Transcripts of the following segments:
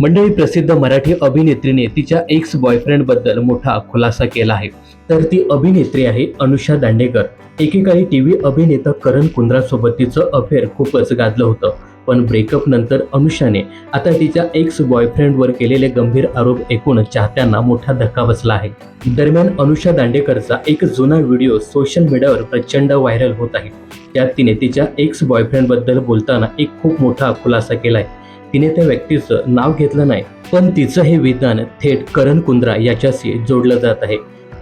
मंडळी प्रसिद्ध मराठी अभिनेत्रीने तिच्या एक्स बॉयफ्रेंडबद्दल मोठा खुलासा केला आहे. तर ती अभिनेत्री आहे अनुषा दांडेकर. एकेकाळी टी व्ही अभिनेता करण कुंद्रासोबत तिचं अफेअर खूपच गाजलं होतं. पण ब्रेकअप नंतर अनुषाने आता तिच्या एक्स बॉयफ्रेंडवर केलेले गंभीर आरोप ऐकून चाहत्यांना मोठा धक्का बसला आहे. दरम्यान अनुषा दांडेकरचा एक जुना व्हिडिओ सोशल मीडियावर प्रचंड व्हायरल होत आहे. त्यात तिने तिच्या एक्स बॉयफ्रेंडबद्दल बोलताना एक खूप मोठा खुलासा केला आहे तिने त्या व्यक्तीचं नाव घेतलं नाही पण तिचं हे विधान थेट करण कुंद्रा याच्याशी जोडलं जात आहे.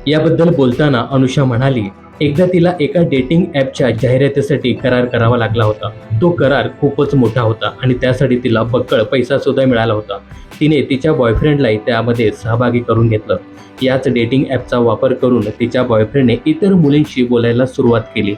याबद्दल बोलताना अनुषा म्हणाली एकदा तिला एका डेटिंग ॲपच्या जाहिरातीसाठी करार करावा लागला होता. तो करार खूपच मोठा होता आणि त्यासाठी तिला बक्कळ पैसा सुद्धा मिळाला होता. तिने तिच्या बॉयफ्रेंडलाही त्यामध्ये सहभागी करून घेतलं. याच डेटिंग ॲपचा वापर करून तिच्या बॉयफ्रेंडने इतर मुलींशी बोलायला सुरुवात केली.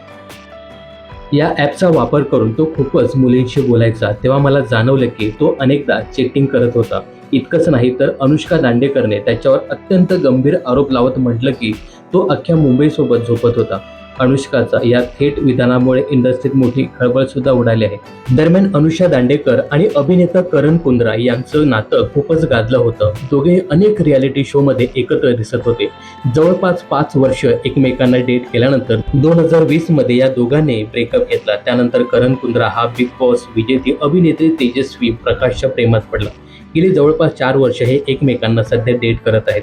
या ॲपचा वापर करून तो खूपच मुलींशी बोलायचा. तेव्हा मला जाणवलं की तो अनेकदा चेटिंग करत होता. इतकंच नाही तर अनुष्का दांडेकरने त्याच्यावर अत्यंत गंभीर आरोप लावत म्हटलं की तो अख्ख्या मुंबईसोबत झोपत होता. अनुष्काचा या थेट विधानामुळे इंडस्ट्रीत मोठी खळबळ सुद्धा उडाली आहे. दरम्यान अनुषा दांडेकर आणि अभिनेता करण कुंद्रा यांचं नातं खूपच गाजलं होतं. दोघे अनेक रियालिटी शो मध्ये एकत्र दिसत होते. जवळपास पाच वर्ष एकमेकांना डेट केल्यानंतर दोन हजार वीसमध्ये या दोघांनी ब्रेकअप घेतला. त्यानंतर करण कुंद्रा हा बिग बॉस विजेती अभिनेत्री तेजस्वी प्रकाशच्या प्रेमात पडला. गेली जवळपास चार वर्ष हे एकमेकांना सध्या डेट करत आहेत.